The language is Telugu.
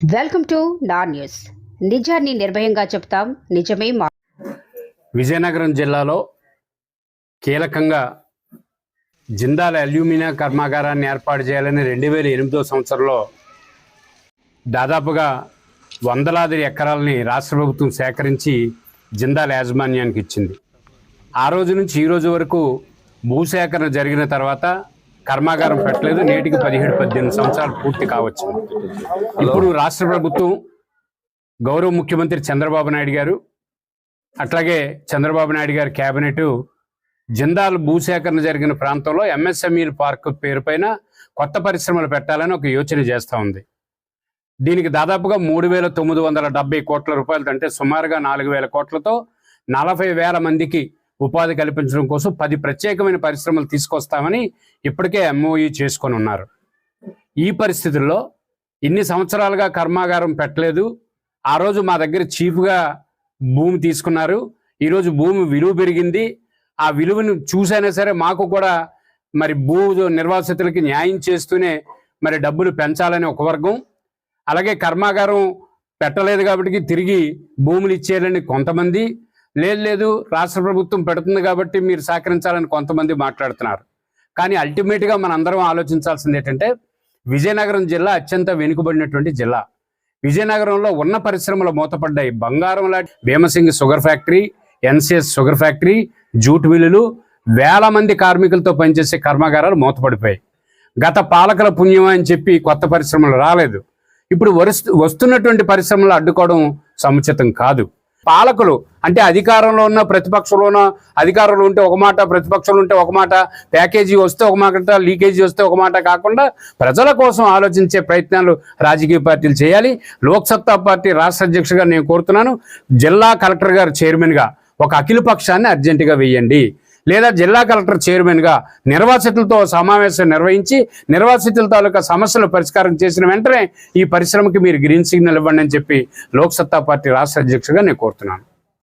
వెల్కమ్ టు నా న్యూస్. నిజాన్ని నిర్భయంగా చెప్తాం నిజమే మా విజయనగరం జిల్లాలో కీలకంగా జిందాల్ అల్యూమినియం కర్మాగారాన్ని ఏర్పాటు చేయాలని రెండు వేల ఎనిమిదో సంవత్సరంలో దాదాపుగా వందలాది ఎకరాలని రాష్ట్ర ప్రభుత్వం సేకరించి జిందాల్ యాజమాన్యానికి ఇచ్చింది. ఆ రోజు నుంచి ఈ రోజు వరకు భూసేకరణ జరిగిన తర్వాత కర్మాగారం పెట్టలేదు. నేటికి పదిహేడు పద్దెనిమిది సంవత్సరాలు పూర్తి కావచ్చు. ఇప్పుడు రాష్ట్ర ప్రభుత్వం గౌరవ ముఖ్యమంత్రి చంద్రబాబు నాయుడు గారు అట్లాగే చంద్రబాబు నాయుడు గారి క్యాబినెట్ జిందాల్ భూసేకరణ జరిగిన ప్రాంతంలో ఎంఎస్ఎంఈ పార్క్ పేరుపైన కొత్త పరిశ్రమలు పెట్టాలని ఒక యోచన చేస్తూ ఉంది. దీనికి దాదాపుగా మూడు వేల తొమ్మిది వందల డెబ్బై కోట్ల రూపాయలతో అంటే సుమారుగా నాలుగు వేల కోట్లతో నలభై వేల మందికి ఉపాధి కల్పించడం కోసం పది ప్రత్యేకమైన పరిశ్రమలు తీసుకొస్తామని ఇప్పటికే ఎంఓఈ చేసుకొని ఉన్నారు. ఈ పరిస్థితుల్లో ఇన్ని సంవత్సరాలుగా కర్మాగారం పెట్టలేదు. ఆ రోజు మా దగ్గర చీఫ్గా భూమి తీసుకున్నారు. ఈరోజు భూమి విలువ పెరిగింది. ఆ విలువను చూసైనా సరే మాకు కూడా మరి భూ నిర్వాసితులకి న్యాయం చేస్తూనే మరి డబ్బులు పెంచాలని ఒక వర్గం. అలాగే కర్మాగారం పెట్టలేదు కాబట్టి తిరిగి భూములు ఇచ్చేయాలని కొంతమంది లేదు లేదు రాష్ట్ర ప్రభుత్వం పెడుతుంది కాబట్టి మీరు సహకరించాలని కొంతమంది మాట్లాడుతున్నారు. కానీ అల్టిమేట్గా మనందరం ఆలోచించాల్సింది ఏంటంటే విజయనగరం జిల్లా అత్యంత వెనుకబడినటువంటి జిల్లా. విజయనగరంలో ఉన్న పరిశ్రమలు మూతపడ్డాయి. బంగారం లాంటి Bhimasingh sugar factory NCS sugar factory jute మిల్లులు వేల మంది కార్మికులతో పనిచేసే కర్మాగారాలు మూతపడిపోయాయి. గత పాలకుల పుణ్యం అని చెప్పి కొత్త పరిశ్రమలు రాలేదు. ఇప్పుడు వరుస్తు వస్తున్నటువంటి పరిశ్రమలు అడ్డుకోవడం సముచితం కాదు. పాలకులు అంటే అధికారంలో ఉన్న ప్రతిపక్షంలో ఉన్న అధికారంలో ఉంటే ఒక మాట ప్రతిపక్షంలో ఉంటే ఒక మాట ప్యాకేజీ వస్తే ఒక మాట లీకేజీ వస్తే ఒక మాట కాకుండా ప్రజల కోసం ఆలోచించే ప్రయత్నాలు రాజకీయ పార్టీలు చేయాలి. లోక్సత్తా పార్టీ రాష్ట్ర అధ్యక్షుడిగా నేను కోరుతున్నాను. జిల్లా కలెక్టర్ గారు చైర్మన్గా ఒక అఖిల పక్షాన్ని అర్జెంటుగా వేయండి. లేదా జిల్లా కలెక్టర్ చైర్మన్గా నిర్వాసితులతో సమావేశం నిర్వహించి నిర్వాసితుల తాలూకా సమస్యలు పరిష్కారం చేసిన వెంటనే ఈ పరిశ్రమకి మీరు గ్రీన్ సిగ్నల్ ఇవ్వండి అని చెప్పి లోక్సత్తా పార్టీ రాష్ట్ర అధ్యక్షుడిగా నేను కోరుతున్నాను.